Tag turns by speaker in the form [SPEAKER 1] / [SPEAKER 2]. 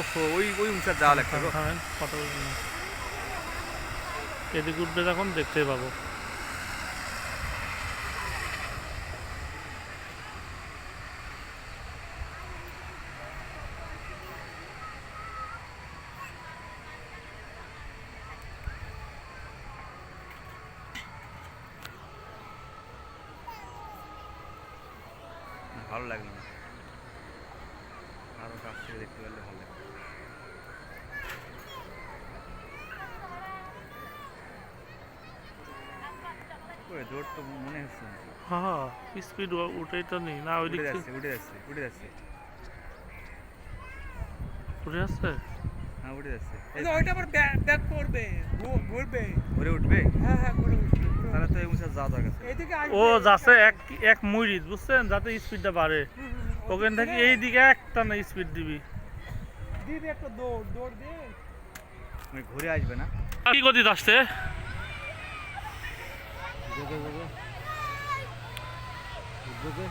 [SPEAKER 1] ওহো ওই ওই যাওয়া লাগছে
[SPEAKER 2] থামেন ফটো এদিকে উঠবে যখন দেখতেই পাবো।
[SPEAKER 1] ভালো লাগল না আরও কাছ থেকে দেখতে পারলে ভালো লাগবে জোর তো মনে হচ্ছে
[SPEAKER 2] হ্যাঁ স্পিড উঠেই তো নেই। না ওই
[SPEAKER 1] উঠে যাচ্ছে উঠে যাচ্ছে উঠে যাচ্ছে। হ্যাঁ উঠে যাচ্ছে।
[SPEAKER 3] ওইটা আবার ব্যাক করবে ঘুরবে।
[SPEAKER 1] ঘুরে উঠবে?
[SPEAKER 3] হ্যাঁ হ্যাঁ ঘুরে উঠবে
[SPEAKER 1] তাহলে তো এই উঁচা যাওয়া দরকার ছিল।
[SPEAKER 3] এইদিকে আসবে
[SPEAKER 2] ও যাচ্ছে এক এক মুড়িদ বুঝছেন? যাতে স্পিডটা বাড়ে। ওখান থেকে এই দিকে একটা না স্পিড দিবি?
[SPEAKER 3] দিবি একটা দৌড় দৌড় দে।
[SPEAKER 1] আমি ঘুরে আসবে না?
[SPEAKER 2] কি গতি আসছে?
[SPEAKER 1] উঠবে